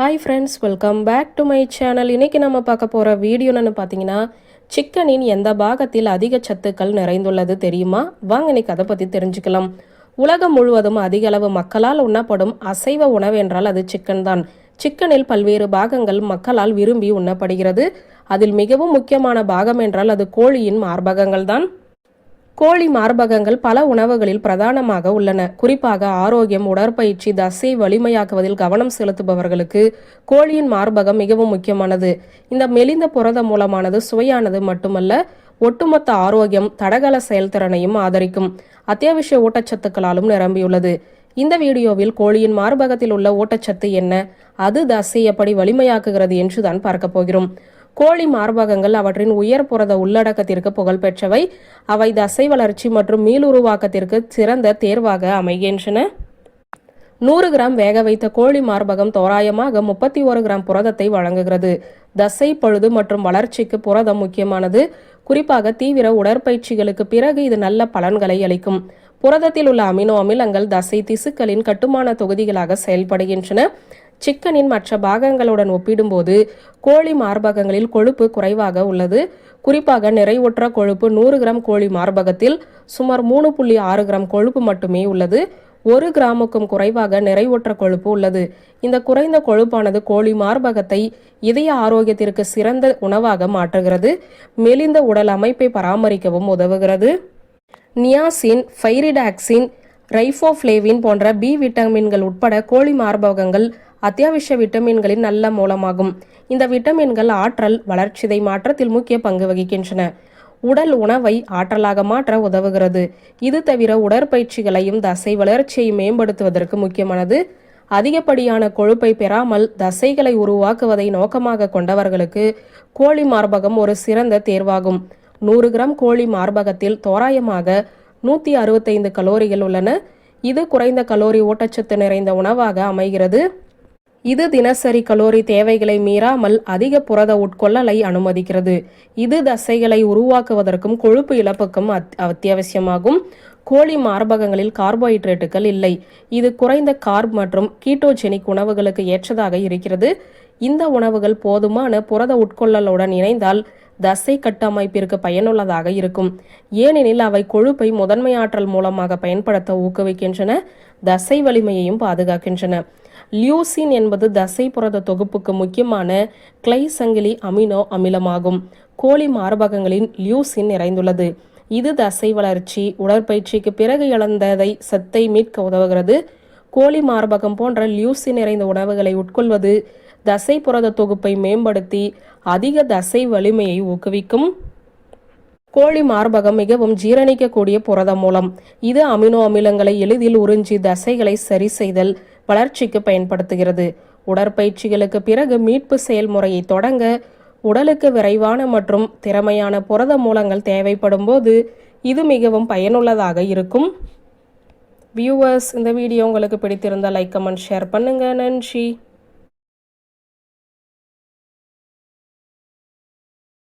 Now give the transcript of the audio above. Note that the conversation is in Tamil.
Hi friends welcome back to my channel இன்னைக்கு நம்ம பார்க்க போகிற வீடியோன்னு பார்த்தீங்கன்னா சிக்கனின் எந்த பாகத்தில் அதிக சத்துக்கள் நிறைந்துள்ளது தெரியுமா? வாங்க இன்னைக்கு அதை பற்றி தெரிஞ்சுக்கலாம். உலகம் முழுவதும் அதிக அளவு மக்களால் உண்ணப்படும் அசைவ உணவு என்றால் அது சிக்கன் தான். சிக்கனில் பல்வேறு பாகங்கள் மக்களால் விரும்பி உண்ணப்படுகிறது. அதில் மிகவும் முக்கியமான பாகம் என்றால் அது கோழியின் மார்பகங்கள் தான். கோழி மார்பகங்கள் பல உணவுகளில் பிரதானமாக உள்ளன. குறிப்பாக ஆரோக்கியம் உடற்பயிற்சி தசை வலிமையாக்குவதில் கவனம் செலுத்துபவர்களுக்கு கோழியின் மார்பகம் மிகவும் முக்கியமானது. இந்த மெலிந்த புரத மூலமானது சுவையானது மட்டுமல்ல ஒட்டுமொத்த ஆரோக்கியம் தடகள செயல்திறனையும் ஆதரிக்கும். அத்தியாவசிய ஊட்டச்சத்துக்களாலும் நிரம்பியுள்ளது. இந்த வீடியோவில் கோழியின் மார்பகத்தில் உள்ள ஊட்டச்சத்து என்ன அது தசை எப்படி வலிமையாக்குகிறது என்றுதான் பார்க்க போகிறோம். கோழி மார்பகங்கள் அவற்றின் உயர் புரத உள்ளடக்கத்திற்கு புகழ்பெற்றவை. அவை தசை வளர்ச்சி மற்றும் மீளுருவாக்கத்திற்கு சிறந்த தேர்வாக அமைகின்றன. நூறு கிராம் வேக வைத்த கோழி மார்பகம் தோராயமாக முப்பத்தி ஒரு கிராம் புரதத்தை வழங்குகிறது. தசை பழுது மற்றும் வளர்ச்சிக்கு புரதம் முக்கியமானது. குறிப்பாக தீவிர உடற்பயிற்சிகளுக்கு பிறகு இது நல்ல பலன்களை அளிக்கும். புரதத்தில் உள்ள அமினோ அமிலங்கள் தசை திசுக்களின் கட்டுமான தொகுதிகளாக செயல்படுகின்றன. சிக்கனின் மற்ற பாகங்களுடன் ஒப்பிடும்போது கோழி மார்பகங்களில் கொழுப்பு குறைவாக உள்ளது. குறிப்பாக நிறைவுற்ற கொழுப்பு நூறு கிராம் கோழி மார்பகத்தில் சுமார் மூணு புள்ளி ஆறு கிராம் கொழுப்பு மட்டுமே உள்ளது. ஒரு கிராமுக்கும் குறைவாக நிறைவுற்ற கொழுப்பு உள்ளது. இந்த குறைந்த கொழுப்பானது கோழி மார்பகத்தை இதய ஆரோக்கியத்திற்கு சிறந்த உணவாக மாற்றுகிறது. மெலிந்த உடல் அமைப்பை பராமரிக்கவும் உதவுகிறது. நியாசின் ஃபைரிடாக்சின் ரைஃபோஃப்ளேவின் போன்ற பி விட்டமின்கள் உட்பட கோழி மார்பகங்கள் அத்தியாவசிய விட்டமின்களின் நல்ல மூலமாகும். இந்த விட்டமின்கள் ஆற்றல் வளர்ச்சிதை மாற்றத்தில் முக்கிய பங்கு வகிக்கின்றன. உடல் உணவை ஆற்றலாக மாற்ற உதவுகிறது. இது தவிர உடற்பயிற்சிகளையும் தசை வளர்ச்சியை மேம்படுத்துவதற்கு முக்கியமானது. அதிகப்படியான கொழுப்பை பெறாமல் தசைகளை உருவாக்குவதை நோக்கமாக கொண்டவர்களுக்கு கோழி மார்பகம் ஒரு சிறந்த தேர்வாகும். நூறு கிராம் கோழி மார்பகத்தில் தோராயமாக நூற்றி அறுபத்தைந்து கலோரிகள் உள்ளன. இது குறைந்த கலோரி ஊட்டச்சத்து நிறைந்த உணவாக அமைகிறது. இது தினசரி கலோரி தேவைகளை மீறாமல் அதிக புரத உட்கொள்ளலை அனுமதிக்கிறது. இது தசைகளை உருவாக்குவதற்கும் கொழுப்பு இழப்புக்கும் அத்தியாவசியமாகும். கோழி மார்பகங்களில் கார்போஹைட்ரேட்டுகள் இல்லை. இது குறைந்த கார்ப் மற்றும் கீட்டோஜெனிக் உணவுகளுக்கு ஏற்றதாக இருக்கிறது. இந்த உணவுகள் போதுமான புரத உட்கொள்ளலுடன் இணைந்தால் தசை கட்டமைப்பிற்கு பயனுள்ளதாக இருக்கும். ஏனெனில் அவை கொழுப்பை முதன்மை ஆற்றல் மூலமாக பயன்படுத்த ஊக்குவிக்கின்றன தசை வலிமையையும் பாதுகாக்கின்றன. லியூசின் என்பது தசை புரத தொகுப்புக்கு முக்கியமான கிளை சங்கிலி அமினோ அமிலமாகும். கோழி மார்பகங்களின் லியூசின் நிறைந்துள்ளது. இது தசை வளர்ச்சி உடற்பயிற்சிக்கு பிறகு இழந்ததை சத்தை மீட்க உதவுகிறது. கோழி மார்பகம் போன்ற லியூசின் நிறைந்த உணவுகளை உட்கொள்வது தசை புரத தொகுப்பை மேம்படுத்தி அதிக தசை வலிமையை ஊக்குவிக்கும். கோழி மார்பகம் மிகவும் ஜீரணிக்கக்கூடிய புரத மூலம். இது அமினோ அமிலங்களை எளிதில் உறிஞ்சி தசைகளை சரி செய்தல் வளர்ச்சிக்கு பயன்படுத்துகிறது. உடற்பயிற்சிகளுக்கு பிறகு மீட்பு செயல்முறையை தொடங்க உடலுக்கு விரைவான மற்றும் திறமையான புரத மூலங்கள் தேவைப்படும் போது இது மிகவும் பயனுள்ளதாக இருக்கும். வியூவர்ஸ் இந்த வீடியோ உங்களுக்கு பிடித்திருந்தால் லைக் கமெண்ட் ஷேர் பண்ணுங்கள் நன்றி.